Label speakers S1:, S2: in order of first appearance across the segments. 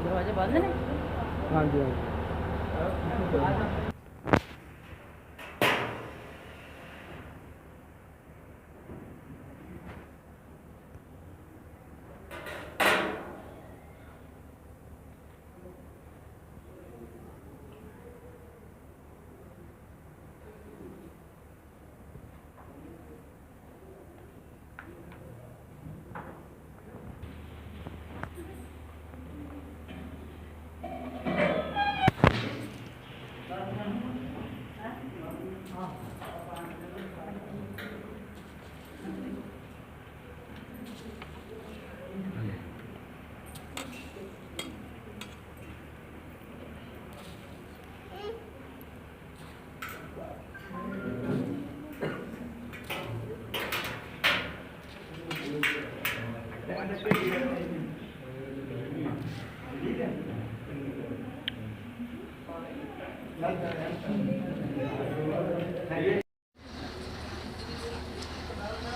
S1: ਦਰਵਾਜ਼ੇ ਬੰਦ ਨੇ?
S2: ਹਾਂਜੀ ਹਾਂਜੀ।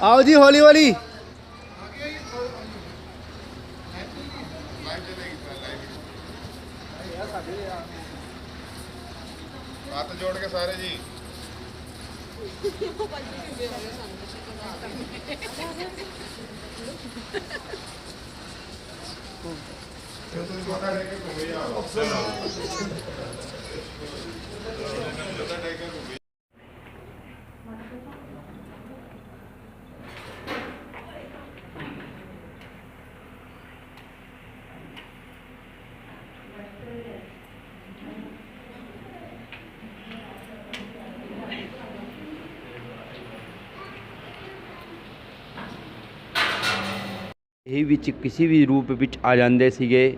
S2: ਆਓ ਜੀ ਹੌਲੀ ਹੌਲੀ
S3: ਹੱਥ ਜੋੜ ਕੇ ਸਾਰੇ ਜੀ ਇਹ ਤੁਸੀਂ ਪਤਾ ਹੈ ਕਿ ਘੁੰਮੇ ਆਓ ਜਦੋਂ ਟੇਕ ਕੇ ਘੁੰਮੇ
S4: ਇਹ ਵਿੱਚ ਕਿਸੇ ਵੀ ਰੂਪ ਵਿੱਚ ਆ ਜਾਂਦੇ ਸੀਗੇ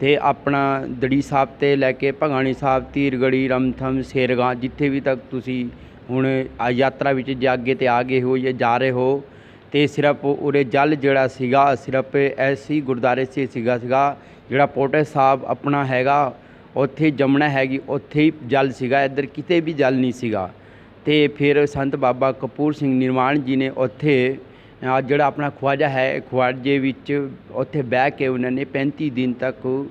S4: ਤੇ ਆਪਣਾ ਦੜੀ ਸਾਹਿਬ ਤੇ ਲੈ ਕੇ ਭਗਾਣੀ ਸਾਹਿਬ ਧੀਰਗੜੀ ਰਮਥਮ, ਸੇਰਗਾ, ਜਿੱਥੇ ਵੀ ਤੱਕ ਤੁਸੀਂ ਹੁਣ ਆ ਯਾਤਰਾ ਵਿੱਚ ਜਾਗੇ ਤੇ ਆ ਗਏ ਹੋ ਜਾਂ ਜਾ ਰਹੇ ਹੋ, ਤੇ ਸਿਰਫ ਉਰੇ ਜਲ ਜਿਹੜਾ ਸੀਗਾ, ਸਿਰਫ ਐਸੀ ਗੁਰਦਾਰੇ 'ਚ ਸੀਗਾ ਸੀਗਾ, ਜਿਹੜਾ ਪੋਟੇ ਸਾਹਿਬ ਆਪਣਾ ਹੈਗਾ, ਉੱਥੇ ਜਮਣਾ ਹੈਗੀ, ਉੱਥੇ ਹੀ ਜਲ ਸੀਗਾ, ਇੱਧਰ ਕਿਤੇ ਵੀ ਜਲ ਨਹੀਂ ਸੀਗਾ। ਤੇ ਫਿਰ ਸੰਤ ਬਾਬਾ ਕਪੂਰ ਸਿੰਘ ਨਿਰਮਾਣ ਜੀ ਨੇ ਉੱਥੇ ਅੱਜ ਜਿਹੜਾ ਆਪਣਾ ਖਵਾਜਾ ਹੈ, ਖਵਾਜੇ ਵਿੱਚ ਉੱਥੇ ਬਹਿ ਕੇ ਉਹਨਾਂ ਨੇ 35 ਦਿਨ ਤੱਕ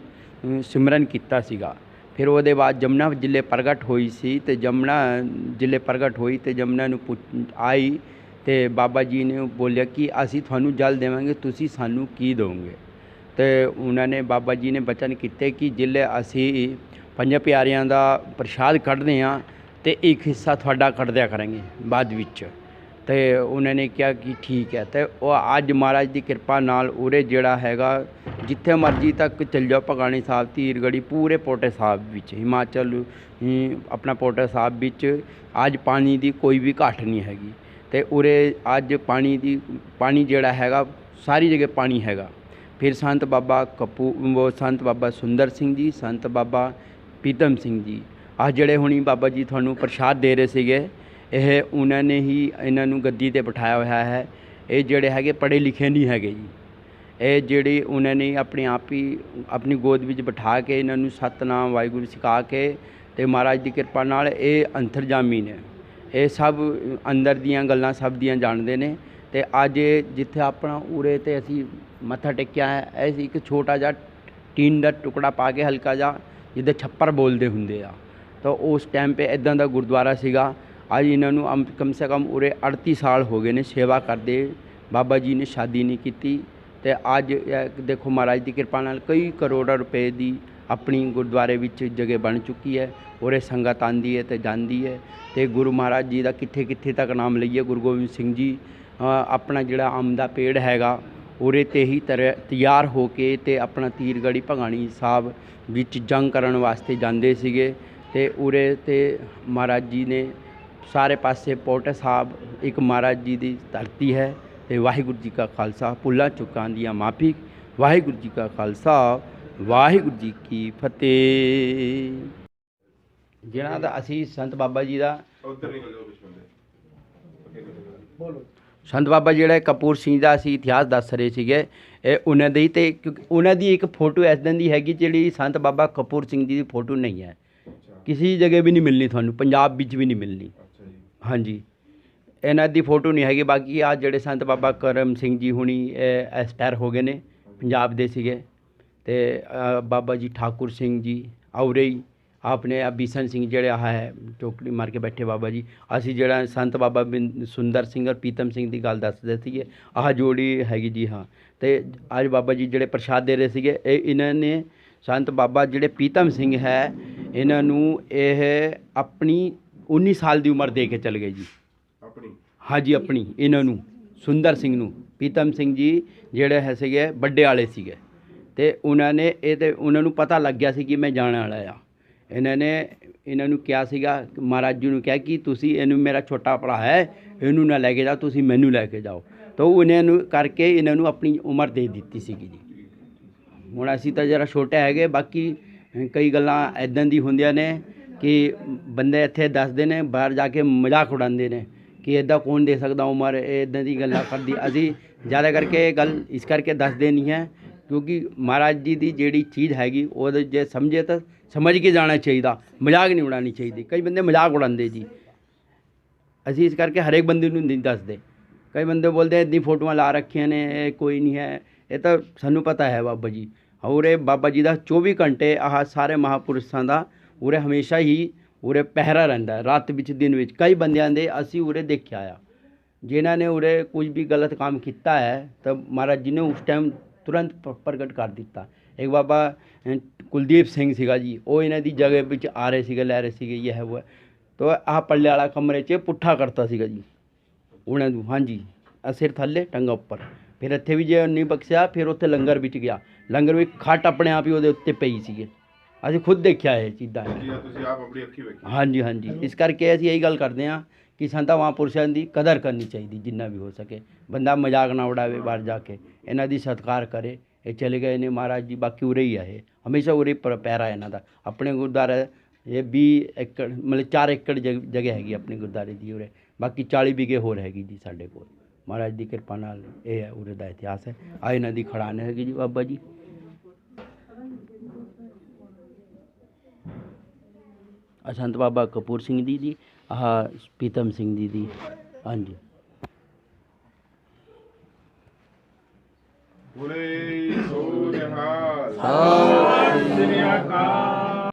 S4: ਸਿਮਰਨ ਕੀਤਾ ਸੀਗਾ। ਫਿਰ ਉਹਦੇ ਬਾਅਦ ਜਮਨਾ ਜ਼ਿਲ੍ਹੇ ਪ੍ਰਗਟ ਹੋਈ ਸੀ ਤੇ ਜਮਨਾ ਜ਼ਿਲ੍ਹੇ ਪ੍ਰਗਟ ਹੋਈ ਤੇ ਜਮਨਾ ਨੂੰ ਪੁੱਛ- ਆਈ ਤੇ ਬਾਬਾ ਜੀ ਨੇ ਬੋਲਿਆ ਕਿ ਅਸੀਂ ਤੁਹਾਨੂੰ ਜਲ ਦੇਵਾਂਗੇ, ਤੁਸੀਂ ਸਾਨੂੰ ਕੀ ਦਿਓਗੇ ਤੇ ਉਹਨਾਂ ਨੇ ਬਾਬਾ ਜੀ ਨੇ ਬਚਨ ਕੀਤੇ ਕਿ ਜਿੱਲੇ ਅਸੀਂ ਪੰਜ ਪਿਆਰਿਆਂ ਦਾ ਪ੍ਰਸ਼ਾਦ ਕੱਢਦੇ ਹਾਂ ਤੇ ਇੱਕ ਹਿੱਸਾ ਤੁਹਾਡਾ ਕੱਢਦਿਆ ਕਰਾਂਗੇ, ਬਾਅਦ ਵਿੱਚ। ਅਤੇ ਉਹਨਾਂ ਨੇ ਕਿਹਾ ਕਿ ਠੀਕ ਹੈ ਅਤੇ ਉਹ ਅੱਜ ਮਹਾਰਾਜ ਦੀ ਕਿਰਪਾ ਨਾਲ ਉਰੇ ਜਿਹੜਾ ਹੈਗਾ, ਜਿੱਥੇ ਮਰਜ਼ੀ ਤੱਕ ਚੱਲ ਜਾਓ ਭਗਾਣੀ ਸਾਹਿਬ ਧੀਰਗੜੀ ਪੂਰੇ ਪੋਟੇ ਸਾਹਿਬ ਵਿੱਚ, ਹਿਮਾਚਲ ਆਪਣਾ ਪੋਟੇ ਸਾਹਿਬ ਵਿੱਚ ਅੱਜ ਪਾਣੀ ਦੀ ਕੋਈ ਵੀ ਘਾਟ ਨਹੀਂ ਹੈਗੀ ਅਤੇ ਉਰੇ ਅੱਜ ਪਾਣੀ ਦੀ, ਪਾਣੀ ਜਿਹੜਾ ਹੈਗਾ, ਸਾਰੀ ਜਗ੍ਹਾ ਪਾਣੀ ਹੈਗਾ। ਫਿਰ ਸੰਤ ਬਾਬਾ ਕਪੂ ਉਹ ਸੰਤ ਬਾਬਾ ਸੁੰਦਰ ਸਿੰਘ ਜੀ, ਸੰਤ ਬਾਬਾ ਪੀਤਮ ਸਿੰਘ ਜੀ, ਆਹ ਜਿਹੜੇ ਹੁਣੀ ਬਾਬਾ ਜੀ ਤੁਹਾਨੂੰ ਪ੍ਰਸ਼ਾਦ ਦੇ ਰਹੇ ਸੀਗੇ ਇਹ ਉਹਨਾਂ ਨੇ ਹੀ ਇਹਨਾਂ ਨੂੰ ਗੱਦੀ ਤੇ ਬਿਠਾਇਆ ਹੋਇਆ ਹੈ। ਇਹ ਜਿਹੜੇ ਹੈਗੇ ਪੜ੍ਹੇ ਲਿਖੇ ਨਹੀਂ ਹੈਗੇ ਜੀ। ਇਹ ਜਿਹੜੇ ਉਹਨਾਂ ਨੇ ਆਪਣੇ ਆਪ ਹੀ ਆਪਣੀ ਗੋਦ ਵਿੱਚ ਬਿਠਾ ਕੇ ਇਹਨਾਂ ਨੂੰ ਸਤਨਾਮ ਵਾਹਿਗੁਰੂ ਸਿਖਾ ਕੇ ਤੇ ਮਹਾਰਾਜ ਦੀ ਕਿਰਪਾ ਨਾਲ ਇਹ ਅੰਤਰਜਾਮੀ ਨੇ। ਇਹ ਸਭ ਅੰਦਰ ਦੀਆਂ ਗੱਲਾਂ ਸਭ ਦੀਆਂ ਜਾਣਦੇ ਨੇ ਤੇ ਅੱਜ ਇਹ ਜਿੱਥੇ ਆਪਣਾ ਉਰੇ ਤੇ ਅਸੀਂ ਮੱਥਾ ਟੇਕਿਆ ਹੈ, ਇਹ ਇੱਕ ਛੋਟਾ ਜਿਹਾ ਟੀਨ ਦਾ ਟੁਕੜਾ ਪਾ ਕੇ ਹਲਕਾ ਜਿਹਾ ਜਿਹਦੇ ਛੱਪਰ ਬੋਲਦੇ ਹੁੰਦੇ ਆ। ਤਾਂ ਉਸ ਟਾਈਮ 'ਤੇ ਇਦਾਂ ਦਾ ਗੁਰਦੁਆਰਾ ਸੀਗਾ ਅੱਜ ਇਹਨਾਂ ਨੂੰ ਅਮ- ਕਮ ਸੇ ਕਮ ਉਰੇ 38 ਸਾਲ ਹੋ ਗਏ ਨੇ ਸੇਵਾ ਕਰਦੇ ਬਾਬਾ ਜੀ ਨੇ ਸ਼ਾਦੀ ਨਹੀਂ ਕੀਤੀ ਤੇ ਅੱਜ ਦੇਖੋ ਮਹਾਰਾਜ ਦੀ ਕਿਰਪਾ ਨਾਲ ਕਈ ਕਰੋੜਾਂ ਰੁਪਏ ਦੀ ਆਪਣੀ ਗੁਰਦੁਆਰੇ ਵਿੱਚ ਜਗ੍ਹਾ ਬਣ ਚੁੱਕੀ ਹੈ। ਉਰੇ ਸੰਗਤ ਆਂਦੀ ਹੈ ਤੇ ਜਾਂਦੀ ਹੈ ਤੇ ਗੁਰੂ ਮਹਾਰਾਜ ਜੀ ਦਾ ਕਿੱਥੇ ਕਿੱਥੇ ਤੱਕ ਨਾਮ ਲਈਏ? ਗੁਰੂ ਗੋਬਿੰਦ ਸਿੰਘ ਜੀ ਆਪਣਾ ਜਿਹੜਾ ਆਮ ਦਾ ਪੇੜ ਹੈਗਾ, ਉਰੇ ਤੇ ਹੀ ਤਰ- ਤਿਆਰ ਹੋ ਕੇ ਤੇ ਆਪਣਾ ਤੀਰਗੜੀ ਭਗਾਣੀ ਸਾਹਿਬ ਵਿੱਚ ਜੰਗ ਕਰਨ ਵਾਸਤੇ ਜਾਂਦੇ ਸੀਗੇ ਤੇ ਉਰੇ ਤੇ ਮਹਾਰਾਜ ਜੀ ਨੇ ਸਾਰੇ ਪਾਸੇ ਪੋਟੇ ਸਾਹਿਬ ਇੱਕ ਮਹਾਰਾਜ ਜੀ ਦੀ ਧਰਤੀ ਹੈ ਤੇ ਵਾਹਿਗੁਰੂ ਜੀ ਕਾ ਖਾਲਸਾ ਭੁੱਲਾਂ ਚੁੱਕਾਂ ਦੀਆਂ ਮਾਫੀ। ਵਾਹਿਗੁਰੂ ਜੀ ਕਾ ਖਾਲਸਾ ਵਾਹਿਗੁਰੂ ਜੀ ਕੀ ਫਤਿਹ। ਜਿਹਨਾਂ ਦਾ ਅਸੀਂ ਸੰਤ ਬਾਬਾ ਜੀ ਦਾ
S3: ਉੱਧਰ ਨਿਕਲ ਜਾਓ ਪਿਛੋਂ ਦੇ
S2: ਬੋਲੋ।
S4: ਸੰਤ ਬਾਬਾ ਜਿਹੜਾ ਕਪੂਰ ਸਿੰਘ ਦਾ ਅਸੀਂ ਇਤਿਹਾਸ ਦੱਸ ਰਹੇ ਸੀਗੇ ਇਹ ਉਹਨਾਂ ਦੀ ਤੇ ਕਿਉਂਕਿ ਉਹਨਾਂ ਦੀ ਇੱਕ ਫੋਟੋ ਐਦਾਂ ਦੀ ਹੈਗੀ ਜਿਹੜੀ ਸੰਤ ਬਾਬਾ ਕਪੂਰ ਸਿੰਘ ਜੀ ਦੀ ਫੋਟੋ ਨਹੀਂ ਹੈ। ਕਿਸੇ ਜਗ੍ਹਾ ਵੀ ਨਹੀਂ ਮਿਲਣੀ ਤੁਹਾਨੂੰ ਪੰਜਾਬ ਵਿੱਚ ਵੀ ਨਹੀਂ ਮਿਲਣੀ। ਹਾਂਜੀ। ਇਹਨਾਂ ਦੀ ਫੋਟੋ ਨਹੀਂ ਹੈਗੀ, ਬਾਕੀ ਆ ਜਿਹੜੇ ਸੰਤ ਬਾਬਾ ਕਰਮ ਸਿੰਘ ਜੀ ਹੁਣੀ ਐਸਪਾਇਰ ਹੋ ਗਏ ਨੇ, ਪੰਜਾਬ ਦੇ ਸੀਗੇ। ਤੇ ਬਾਬਾ ਜੀ ਠਾਕੁਰ ਸਿੰਘ ਜੀ ਔਰੇ ਹੀ, ਆਪਣੇ ਆ ਬੀਸਨ ਸਿੰਘ ਜਿਹੜੇ ਆਹ ਹੈ, ਚੋਕੜੀ ਮਾਰ ਕੇ ਬੈਠੇ ਬਾਬਾ ਜੀ। ਅਸੀਂ ਜਿਹੜਾ ਸੰਤ ਬਾਬਾ ਬਿਨ- ਸੁੰਦਰ ਸਿੰਘ ਔਰ ਪੀਤਮ ਸਿੰਘ ਦੀ ਗੱਲ ਦੱਸਦੇ ਸੀਗੇ, ਆਹ ਜੋੜੀ ਹੈਗੀ ਜੀ, ਹਾਂ। ਤੇ ਅੱਜ ਬਾਬਾ ਜੀ ਜਿਹੜੇ ਪ੍ਰਸ਼ਾਦ ਦੇ ਰਹੇ ਸੀਗੇ, ਇਹ ਇਹਨਾਂ ਨੇ ਸੰਤ ਬਾਬਾ ਜਿਹੜੇ ਪੀਤਮ ਸਿੰਘ ਹੈ, ਇਹਨਾਂ ਨੂੰ ਇਹ ਆਪਣੀ 19 ਸਾਲ ਦੀ ਉਮਰ ਦੇ ਕੇ ਚਲ ਗਏ ਜੀ।
S3: ਆਪਣੀ?
S4: ਹਾਜੀ ਆਪਣੀ ਇਹਨਾਂ ਨੂੰ ਸੁੰਦਰ ਸਿੰਘ ਨੂੰ ਪੀਤਮ ਸਿੰਘ ਜੀ ਜਿਹੜੇ ਹੈ ਸੀਗੇ ਵੱਡੇ ਵਾਲੇ ਸੀਗੇ। ਤੇ ਉਹਨਾਂ ਨੇ ਇਹ ਤੇ ਉਹਨਾਂ ਨੂੰ ਪਤਾ ਲੱਗ ਗਿਆ ਸੀ ਕਿ ਮੈਂ ਜਾਣ ਵਾਲਾ ਆ। ਇਹਨਾਂ ਨੇ ਇਹਨਾਂ ਨੂੰ ਕਿਹਾ ਸੀਗਾ ਮਹਾਰਾਜ ਜੀ ਨੂੰ ਕਿਹਾ ਕਿ ਤੁਸੀਂ ਇਹਨੂੰ ਮੇਰਾ ਛੋਟਾ ਭਰਾ ਹੈ ਇਹਨੂੰ ਨਾ ਲੈ ਕੇ ਜਾਓ ਤੁਸੀਂ ਮੈਨੂੰ ਲੈ ਕੇ ਜਾਓ। ਤਾਂ ਉਹਨਾਂ ਨੂੰ ਕਰਕੇ ਇਹਨਾਂ ਨੂੰ ਆਪਣੀ ਉਮਰ ਦੇ ਦਿੱਤੀ ਸੀਗੀ ਜੀ। ਹੁਣ ਅਸੀਂ ਤਾਂ ਜਰਾ ਛੋਟੇ ਹੈਗੇ ਬਾਕੀ ਕਈ ਗੱਲਾਂ ਐਦਾਂ ਦੀ ਹੁੰਦੀਆਂ ਨੇ। ਕਿ ਬੰਦੇ ਇੱਥੇ ਦੱਸਦੇ ਨੇ, ਬਾਹਰ ਜਾ ਕੇ ਮਜ਼ਾਕ ਉਡਾਉਂਦੇ ਨੇ ਕਿ ਐਦਾਂ ਕੌਣ ਦੇ ਸਕਦਾ ਉਮਰ, ਇਹ ਐਦਾਂ ਦੀ ਗੱਲਾਂ ਕਰਦੀ। ਅਸੀਂ ਜ਼ਿਆਦਾ ਕਰਕੇ ਇਹ ਗੱਲ ਇਸ ਕਰਕੇ ਦੱਸਦੇ ਨਹੀਂ ਹੈ, ਕਿਉਂਕਿ ਮਹਾਰਾਜ ਜੀ ਦੀ ਜਿਹੜੀ ਚੀਜ਼ ਹੈਗੀ, ਉਹਦੇ ਜੇ ਸਮਝੇ ਤਾਂ ਸਮਝ ਕੇ ਜਾਣਾ ਚਾਹੀਦਾ। ਮਜ਼ਾਕ ਨਹੀਂ ਉਡਾਉਣੀ ਚਾਹੀਦੀ। ਕਈ ਬੰਦੇ ਮਜ਼ਾਕ ਉਡਾਉਂਦੇ ਜੀ। ਅਸੀਂ ਇਸ ਕਰਕੇ ਹਰੇਕ ਬੰਦੇ ਨੂੰ ਨਹੀਂ ਦੱਸਦੇ। ਕਈ ਬੰਦੇ ਬੋਲਦੇ ਇੱਦੀ ਫੋਟੋਆਂ ਲਾ ਰੱਖੀਆਂ ਨੇ, ਇਹ ਕੋਈ ਨਹੀਂ ਹੈ, ਇਹ ਤਾਂ ਸਾਨੂੰ ਪਤਾ ਹੈ ਬਾਬਾ ਜੀ। ਔਰ ਇਹ ਬਾਬਾ ਜੀ ਦਾ 24 ਘੰਟੇ ਆਹ ਸਾਰੇ ਮਹਾਪੁਰਸ਼ਾਂ ਦਾ ਉਰੇ ਹਮੇਸ਼ਾ ਹੀ ਉਰੇ ਪਹਿਰਾ ਰਹਿੰਦਾ ਰਾਤ ਵਿੱਚ, ਦਿਨ ਵਿੱਚ। ਕਈ ਬੰਦਿਆਂ ਦੇ ਅਸੀਂ ਉਰੇ ਦੇਖਿਆ ਆ। ਜਿਨ੍ਹਾਂ ਨੇ ਉਰੇ ਕੁਝ ਵੀ ਗਲਤ ਕੰਮ ਕੀਤਾ ਹੈ, ਤਾਂ ਮਹਾਰਾਜ ਜੀ ਨੇ ਉਸ ਟਾਈਮ ਤੁਰੰਤ ਪ੍ਰਗਟ ਕਰ ਦਿੱਤਾ। ਇੱਕ ਬਾਬਾ ਕੁਲਦੀਪ ਸਿੰਘ ਸੀਗਾ ਜੀ। ਉਹ ਇਹਨਾਂ ਦੀ ਜਗ੍ਹਾ ਵਿੱਚ ਆ ਰਹੇ ਸੀਗੇ, ਲੈ ਰਹੇ ਸੀਗੇ ਇਹ ਹੈ ਉਹ ਹੈ। ਤਾਂ ਆਹ ਪੱਲੇ ਵਾਲਾ ਕਮਰੇ 'ਚ ਪੁੱਠਾ ਕਰਤਾ ਸੀਗਾ ਜੀ। ਉਹਨਾਂ ਨੂੰ, ਹਾਂਜੀ। ਸਿਰ ਥੱਲੇ, ਟੰਗਾ ਉੱਪਰ। ਫਿਰ ਇੱਥੇ ਵੀ ਜੇ ਨਹੀਂ ਬਖਸ਼ਿਆ, ਫਿਰ ਉੱਥੇ ਲੰਗਰ ਵਿੱਚ ਗਿਆ। ਲੰਗਰ ਵਿੱਚ ਖੱਟ ਆਪਣੇ ਆਪ ਹੀ ਉਹਦੇ ਉੱਤੇ ਪਈ ਸੀਗੇ। ਅਸੀਂ ਖੁਦ ਦੇਖਿਆ ਇਹ ਚੀਜ਼ਾਂ
S3: ਜੀ ਤੁਸੀਂ ਆਪ ਆਪਣੀ ਅੱਖੀ ਵੇਖੀ।
S4: ਹਾਂਜੀ ਹਾਂਜੀ। ਇਸ ਕਰਕੇ ਅਸੀਂ ਇਹੀ ਗੱਲ ਕਰਦੇ ਹਾਂ ਕਿ ਸੰਤਾਂ ਮਹਾਂਪੁਰਸ਼ਾਂ ਦੀ ਕਦਰ ਕਰਨੀ ਚਾਹੀਦੀ ਜਿੰਨਾ ਵੀ ਹੋ ਸਕੇ। ਬੰਦਾ ਮਜ਼ਾਕ ਨਾ ਉਡਾਵੇ ਬਾਹਰ ਜਾ ਕੇ। ਇਹਨਾਂ ਦੀ ਸਤਿਕਾਰ ਕਰੇ। ਇਹ ਚਲੇ ਗਏ ਨੇ ਮਹਾਰਾਜ ਜੀ ਬਾਕੀ ਉਰੇ ਹੀ ਆ ਇਹ। ਹਮੇਸ਼ਾ ਉਰੇ ਪਰ ਪੈਰਾ ਇਹਨਾਂ ਦਾ। ਆਪਣੇ ਗੁਰਦੁਆਰਾ ਇਹ 20 ਏਕੜ ਮਤਲਬ 4 ਏਕੜ ਜਗ- ਜਗ੍ਹਾ ਹੈਗੀ ਆਪਣੇ ਗੁਰਦੁਆਰੇ ਦੀ ਉਰੇ। ਬਾਕੀ 40 ਵਿਗੇ ਹੋਰ ਹੈਗੀ ਜੀ ਸਾਡੇ ਕੋਲ। ਮਹਾਰਾਜ ਦੀ ਕਿਰਪਾ ਨਾਲ ਇਹ ਹੈ ਉਰੇ ਦਾ ਇਤਿਹਾਸ ਹੈ। ਆ ਇਹਨਾਂ ਦੀ ਖੜਾਨ ਹੈਗੀ ਜੀ ਬਾਬਾ ਜੀ। ਸੰਤ ਬਾਬਾ ਕਪੂਰ ਸਿੰਘ ਜੀ ਦੀ ਆਹ ਪੀਤਮ ਸਿੰਘ ਜੀ ਦੀ। ਹਾਂਜੀ।
S3: ਬੋਲੇ ਸੋ ਨਿਹਾਲ
S2: ਸਤਿ ਸ੍ਰੀ ਅਕਾਲ।